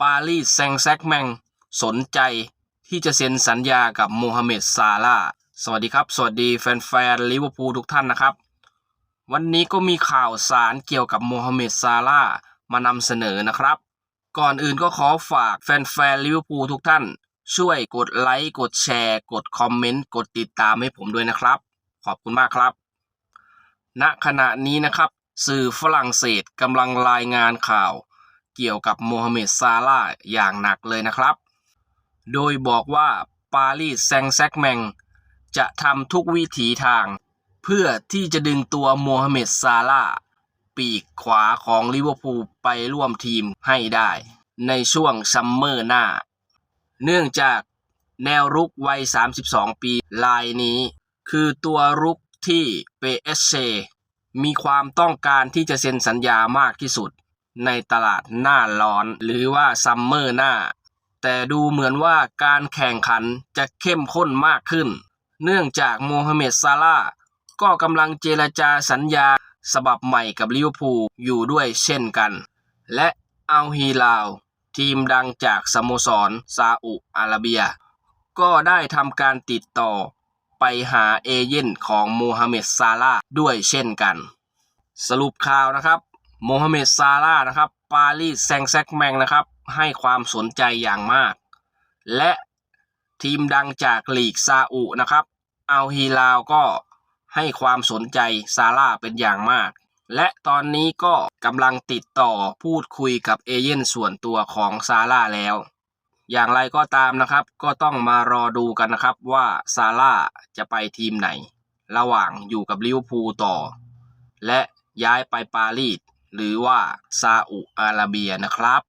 ปารีสแซงแซกแมงสนใจที่จะเซ็นสัญญากับโมฮัมเหม็ดซาลาสวัสดีครับ สวัสดีแฟนๆลิเวอร์พูลทุกท่านนะครับ วันนี้ก็มีข่าวสารเกี่ยวกับโมฮัมเหม็ดซาลามานำเสนอนะครับ ก่อนอื่นก็ขอฝากแฟนๆลิเวอร์พูลทุกท่าน ช่วยกดไลค์กดแชร์ กดคอมเมนต์ กดติดตามให้ผมด้วยนะครับ ขอบคุณมากครับณขณะนี้นะครับ สื่อฝรั่งเศสกำลังรายงานข่าว เกี่ยวกับโมฮัมเหม็ดซาลาห์อย่างหนักเลยนะครับ โดยบอกว่าปารีสแซงแซกแมงจะทำทุกวิถีทาง เพื่อที่จะดึงตัวโมฮัมเหม็ดซาลาห์ปีกขวาของลิเวอร์พูลไปร่วมทีมให้ได้ ในช่วงซัมเมอร์หน้า เนื่องจากแนวรุกวัย 32 ปีรายนี้ คือตัวรุกที่เปเอสเชมีความต้องการที่จะเซ็นสัญญามากที่สุด ในตลาดหน้าร้อนหรือว่าซัมเมอร์หน้า แต่ดูเหมือนว่าการแข่งขันจะเข้มข้นมากขึ้น เนื่องจากโมฮัมเหม็ดซาลาก็กำลังเจรจาสัญญาฉบับใหม่กับลิเวอร์พูลอยู่ด้วยเช่นกัน และอัลฮีลาว ทีมดังจากสโมสรซาอุอาระเบีย ก็ได้ทำการติดต่อไปหาเอเย่นของโมฮัมเหม็ดซาลาด้วยเช่นกัน สรุปข่าวนะครับ โมฮัมเหม็ดซาลานะครับปารีสแซงต์แซกแมงนะครับ ให้ความสนใจอย่างมาก และทีมดังจากลีกซาอุนะครับอัลฮีลาวก็ให้ความสนใจซาร่าเป็นอย่างมาก และตอนนี้ก็กำลังติดต่อพูดคุยกับเอเย่นส่วนตัวของซาร่าแล้ว อย่างไรก็ตามนะครับ ก็ต้องมารอดูกันนะครับว่าซาร่าจะไปทีมไหน ระหว่างอยู่กับลิเวอร์พูลต่อ และย้ายไปปารีส หรือว่าซาอุอาระเบียนะครับ